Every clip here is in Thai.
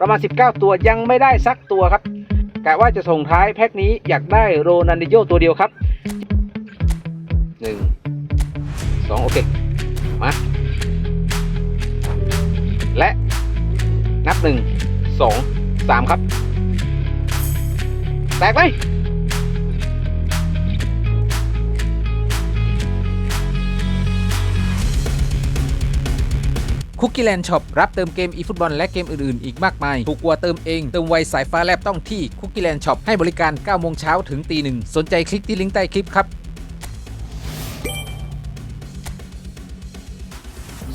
ประมาณ 19 ตัวยังไม่ได้สักตัวครับกะว่าจะส่งท้ายแพ็คนี้อยากได้โรนันดิโยตัวเดียวครับ 1 2 โอเค มา และนับ 1 2 3 ครับ แตกไหม คุกกี้แลนด์ช็อปรับเติมเกมอีฟุตบอลและเกมอื่นๆ อีกมากมาย ถูกกว่าเติมเอง เติมไวสายฟ้าแลบต้องที่คุกกี้แลนด์ช็อปให้บริการ 9 โมงเช้าถึงตีหนึ่งสนใจคลิกที่ลิงก์ใต้คลิปครับ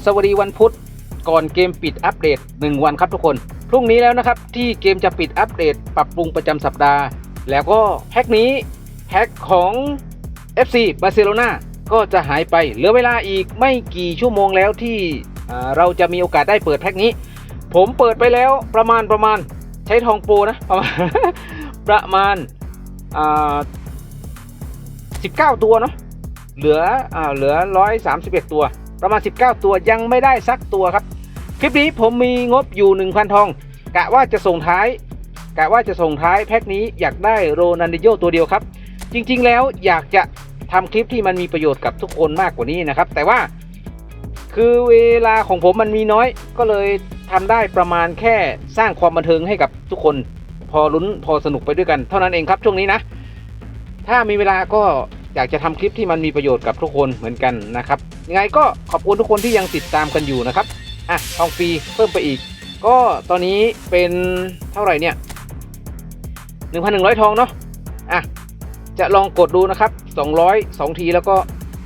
สวัสดีวันพุธก่อนเกมปิดอัปเดต 1 วันครับทุกคน พรุ่งนี้แล้วนะครับ ที่เกมจะปิดอัปเดต ปรับปรุงประจำสัปดาห์ แล้วก็แพ็คนี้แพ็คของ FC บาร์เซโลนาก็จะหายไปเหลือเวลาอีกไม่กี่ชั่วโมงแล้วที่ เราจะมีโอกาสได้เปิดแพ็คนี้ ผมเปิดไปแล้วประมาณประมาณใช้ทองโปนะประมาณประมาณอ่า19ตัวเนาะเหลืออเหลือ131ตัว ประมาณ 19 ตัวยังไม่ได้สักตัวครับ คลิปนี้ผมมีงบอยู่ 1,000 ทอง กะว่าจะส่งท้าย กะว่าจะส่งท้ายแพ็คนี้อยากได้โรนันดิโยตัวเดียวครับ จริงๆแล้วอยากจะทำคลิปที่มันมีประโยชน์กับทุกคนมากกว่านี้นะครับ แต่ว่า คือเวลาของผมมันมีน้อย ก็เลยทำได้ประมาณแค่สร้างความบันเทิงให้กับทุกคน พอลุ้นพอสนุกไปด้วยกัน เท่านั้นเองครับช่วงนี้นะ ถ้ามีเวลาก็อยากจะทำคลิปที่มันมีประโยชน์กับทุกคนเหมือนกันนะครับยังไงก็ขอบคุณทุกคนที่ยังติดตามกันอยู่นะครับอะทองฟรีเพิ่มไปอีก ก็ตอนนี้เป็นเท่าไหร่เนี่ย1,100 ทองเนาะอะจะลองกดดูนะครับ 200 2 ทีแล้วก็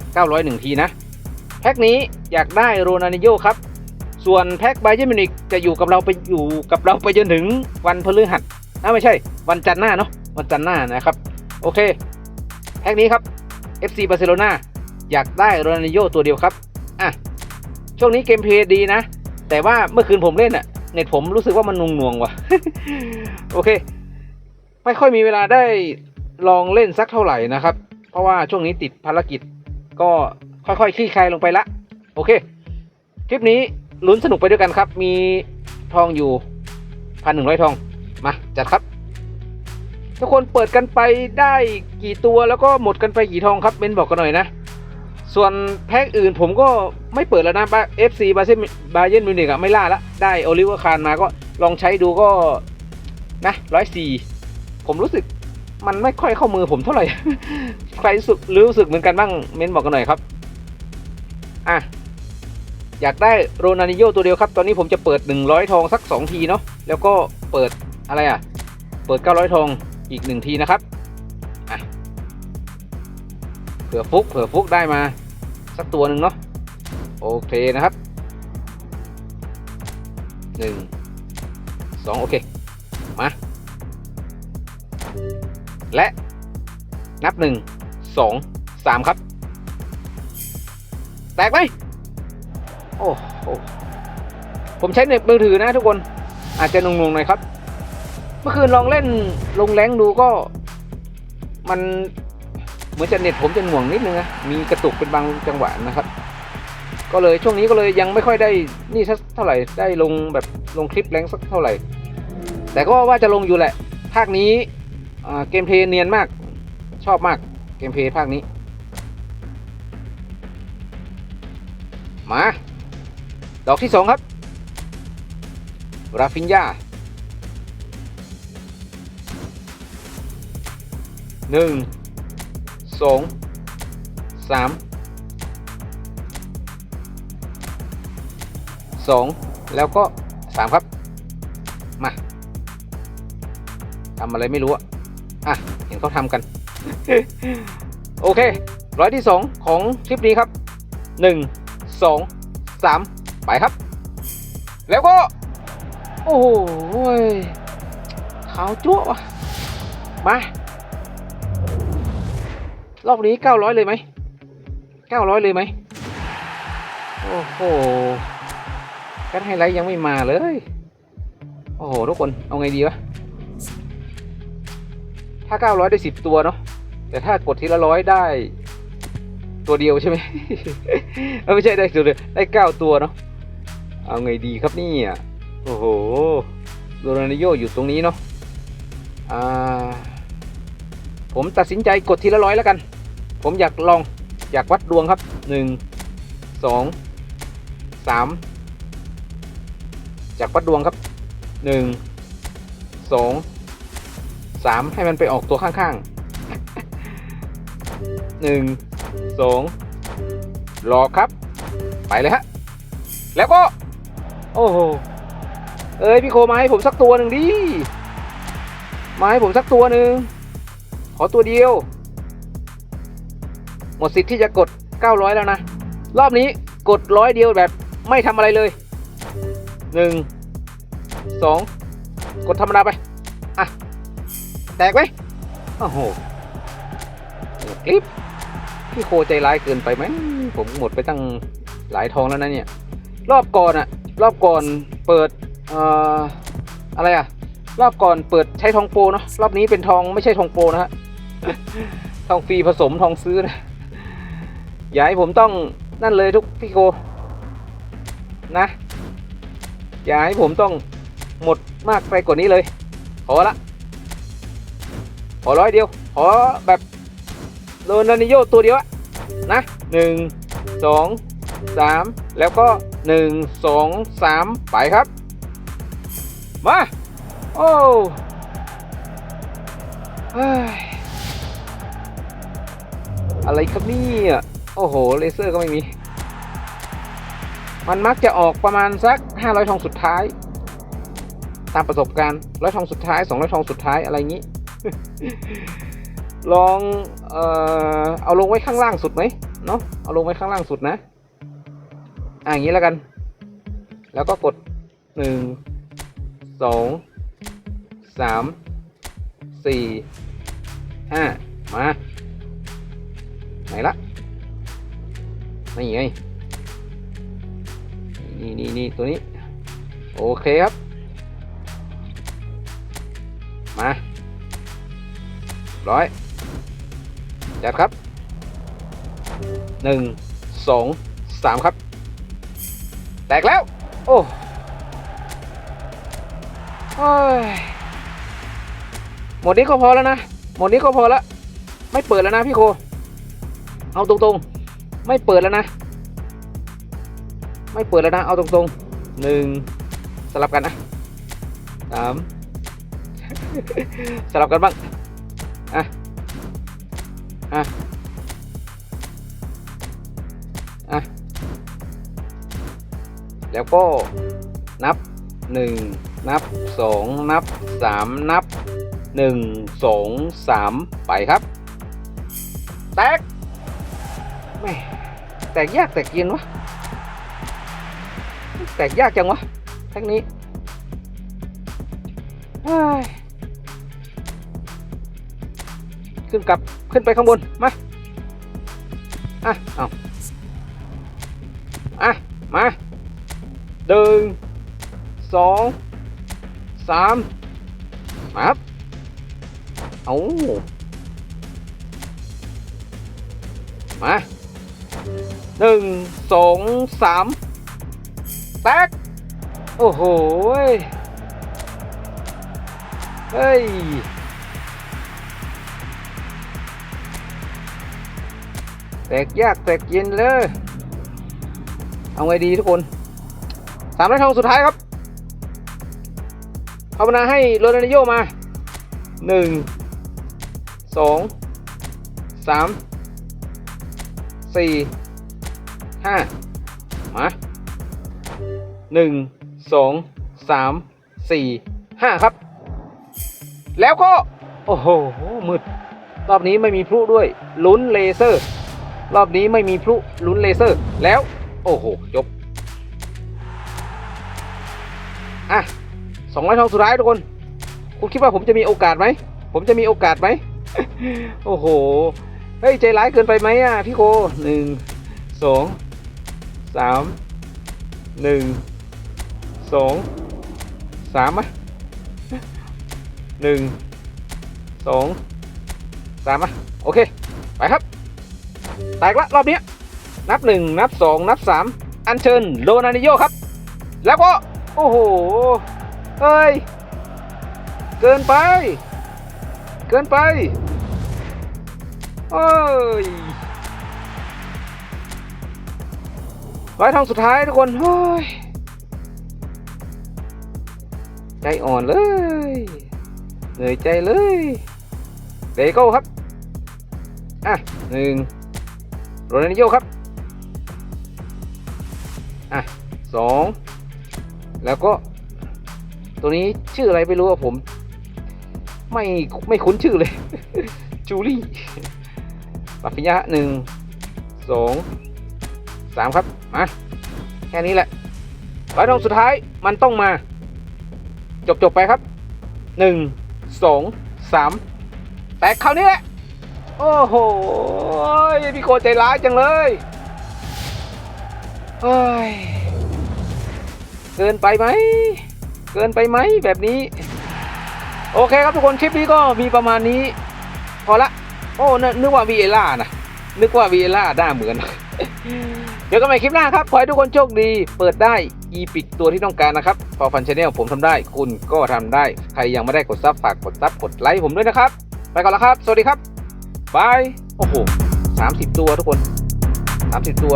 901 ทีนะ พ็คนี้อยากได้โรนันิโยครับ ส่วนแพ็คไบเยอร์มิวนิกจะอยู่กับเราไปอยู่กับเราไปจนถึงวันพฤหัสนะไม่ใช่ วันจันทร์หน้าเนาะวันจันทร์หน้านะครับ โอเค แพ็คนี้ครับ FC บาร์เซโลนาอยากได้โรนัลดิโยตัวเดียวครับ อะ ช่วงนี้เกมเพลย์ดีนะ แต่ว่าเมื่อคืนผมเล่นอะเน็ตผมรู้สึกว่ามันนงนวงว่ะ โอเค ไม่ค่อยมีเวลาได้ลองเล่นสักเท่าไหร่นะครับ เพราะว่าช่วงนี้ติดภารกิจ ก็ ค่อยๆคลี่คลายลงไปละ โอเค คลิปนี้ลุ้นสนุกไปด้วยกันครับ มีทองอยู่พันหนึ่งร้อยทอง มา จัดครับ ทุกคนเปิดกันไปได้กี่ตัวแล้วก็หมดกันไปกี่ทองครับเบนบอกกันหน่อยนะ ส่วนแพ็คอื่นผมก็ไม่เปิดแล้วนะเอฟซีบาเซบาเยนมิวนิกอะไม่ล่าละ ได้โอลิเวอร์คานมาก็ลองใช้ดูก็นะร้อยสี่ผมรู้สึกมันไม่ค่อยเข้ามือผมเท่าไหร่ ใครรู้สึกรู้สึกเหมือนกันบ้างเม้นบอกกันหน่อยครับ อะ อยากได้โรนันิโยตัวเดียวครับ ตอนนี้ผมจะเปิด 100 ทองสัก 2 ทีเนาะแล้วก็เปิดอะไรอะ เปิด 900 ทองอีก 1 ทีนะครับอะเผื่อฟุกเผื่อฟุกได้มาสักตัวหนึ่งเนาะโอเคนะครับ 1 2 โอเค มา และนับ 1 2 3 ครับ แตกไหมโอ้โหผมใช้เน็ตมือถือนะทุกคนอาจจะงงๆหน่อยครับ เมื่อคืนลองเล่นลงแรงดูก็ มันเหมือนจะเน็ตผมจะหน่วงนิดนึงนะมีกระตุกเป็นบางจังหวะนะครับ ก็เลยช่วงนี้ก็เลยยังไม่ค่อยได้นี่สักเท่าไหร่ได้ลงแบบลงคลิปแรงสักเท่าไหร่ แต่ก็ว่าจะลงอยู่แหละ ภาคนี้เกมเพลย์เนียนมากชอบมากเกมเพลย์ภาคนี้ มา ดอกที่สองครับ ราฟินยาหนึ่งสองสามสองแล้วก็สามครับ มาทำอะไรไม่รู้อะอะ เห็นเขาทำกัน โอเค ร้อยที่สองของคลิปนี้ครับหนึ่ง สองสามไปครับ แล้วก็ โอ้โหขาวจั่ววะมา รอบนี้เก้าร้อยเลยไหมเก้าร้อยเลยไหม โอ้โหการไฮไลท์ยังไม่มาเลย โอ้โห ทุกคน เอาไงดีวะ ถ้าเก้าร้อยได้สิบตัวเนาะ แต่ถ้ากดทีละร้อยได้ ตัวเดียวใช่ไหม ไม่ใช่ได้ตัวเดียวได้เก้าตัวเนาะ เอาไงดีครับนี่ยโอ้โหโรนัลดิโยอยู่ตรงนี้เนาะ อ่า ผมตัดสินใจกดทีละร้อยแล้วกัน ผมอยากลองอยากวัดดวงครับหนึ่งสองสามอยากวัดดวงครับหนึ่งสองสามให้มันไปออกตัวข้างๆหนึ่ง สองรอครับ ไปเลยฮะ แล้วก็ โอ้โห เอ้ยพี่โคมาให้ผมสักตัวหนึ่งดิ มาให้ผมสักตัวหนึ่ง ขอตัวเดียว หมดสิทธิ์ที่จะกด 900 แล้วนะ รอบนี้กดร้อยเดียวแบบไม่ทำอะไรเลย 1 2 กดธรรมดาไป อะ แตกไหมโอ้โหคลิป พี่โคใจร้ายเกินไปไหมผมหมดไปตั้งหลายทองแล้วนะเนี่ย รอบก่อนอะรอบก่อนเปิดเอ่ออะไรอะรอบก่อนเปิดใช้ทองโปรเนาะรอบนี้เป็นทองไม่ใช่ทองโปรนะฮะทองฟรีผสมทองซื้อนะอย่าให้ผมต้องนั่นเลยทุกพี่โกนะอย่าให้ผมต้องหมดมากไปกว่านี้เลย ขอละ ขอร้อยเดียว ขอแบบ โดนานิโยตัวเดียวอะนะหนึ่งสองสามแล้วก็หนึ่งสองสามไปครับ มา โอ้เฮ้ยอะไรครับนี่โอ้โห เลเซอร์ก็ไม่มี มันมักจะออกประมาณสัก 500 ทองสุดท้าย ตามประสบการณ์ร้อยทองสุดท้าย 200 ทองสุดท้ายอะไรงี้ ลองเออเอาลงไว้ข้างล่างสุดไหมเนาะเอาลงไว้ข้างล่างสุดนะอะอย่างนี้แล้วกัน แล้วก็กดหนึ่งสองสามสี่ห้ามาไหนละนี่ไงนี่นี่นี่ตัวนี้ โอเคครับ มาร้อย จัดครับหนึ่งสองสามครับ แตกแล้ว โอ้ยหมดนี้ก็พอแล้วนะ หมดนี้ก็พอแล้ว ไม่เปิดแล้วนะพี่โค เอาตรงๆ ไม่เปิดแล้วนะ ไม่เปิดแล้วนะ เอาตรงๆหนึ่งสลับกันนะสามสลับกันบ้าง อะ อะ อะ แล้วก็นับหนึ่งนับสองนับสามนับหนึ่งสองสามไปครับ แตกแม่แตกยากแตกเย็นวะ แตกยากจังวะแท็กนี้ ขึ้นกลับขึ้นไปข้างบน มา อะ เอาอะ มาหนึ่งสองสามมาครับเอามาหนึ่งสองสามแตกโอ้โห เฮ้ย แตกยากแตกเย็นเลย เอาไงดีทุกคนสามร้อยทองสุดท้ายครับภาวนาให้โรนัลดิโยมาหนึ่งสองสามสี่ห้ามาหนึ่งสองสามสี่ห้าครับ แล้วก็ โอ้โหมืดรอบนี้ไม่มีพลุด้วยลุ้นเลเซอร์ รอบนี้ไม่มีพลุลุ้นเลเซอร์ แล้ว โอ้โห จบ อะสองร้อยทองสุดท้ายทุกคน คุณคิดว่าผมจะมีโอกาสไหม ผมจะมีโอกาสไหม โอ้โห เฮ้ย ใจร้ายเกินไปไหมอะ พี่โคหนึ่งสองสามหนึ่งสองสามอะหนึ่งสองสามอะโอเค ไปครับ แตกละรอบนี้ นับหนึ่งนับสองนับสามอัญเชิญโรนัลดิโยครับ แล้วก็ โอ้โหเฮ้ย เกินไป เกินไปโอ้ยร้อยทองสุดท้ายทุกคนโอ้ยใจอ่อนเลยเหนื่อยใจเลยเลโก้ครับ อะหนึ่ง โรนัลดิโยครับ อะสอง แล้วก็ ตัวนี้ชื่ออะไรไม่รู้อะผม ไม่ไม่คุ้นชื่อเลย จูลี่ปัพิยะหนึ่ง สอง สามครับ มา แค่นี้แหละร้อยทองสุดท้ายมันต้องมา จบจบไปครับหนึ่ง สอง สาม แตกคราวนี้แหละ โอ้โหพี่โคใจร้ายจังเลยเฮ้ยเกินไปไหม เกินไปไหมแบบนี้ โอเคครับทุกคนคลิปนี้ก็มีประมาณนี้ พอละ โอ้นึกว่าวีเอล่านะนึกว่าวีเอล่าหน้าเหมือน เดี๋ยวกันใหม่คลิปหน้าครับ ขอให้ทุกคนโชคดี เปิดได้อีพิกตัวที่ต้องการนะครับ พอฟันชาแนลผมทำได้ คุณก็ทำได้ ใครยังไม่ได้กดซับฝากกดซับกดไลค์ผมด้วยนะครับ ไปก่อนแล้วครับ สวัสดีครับ บาย โอ้โห30ตัวทุกคน30ตัว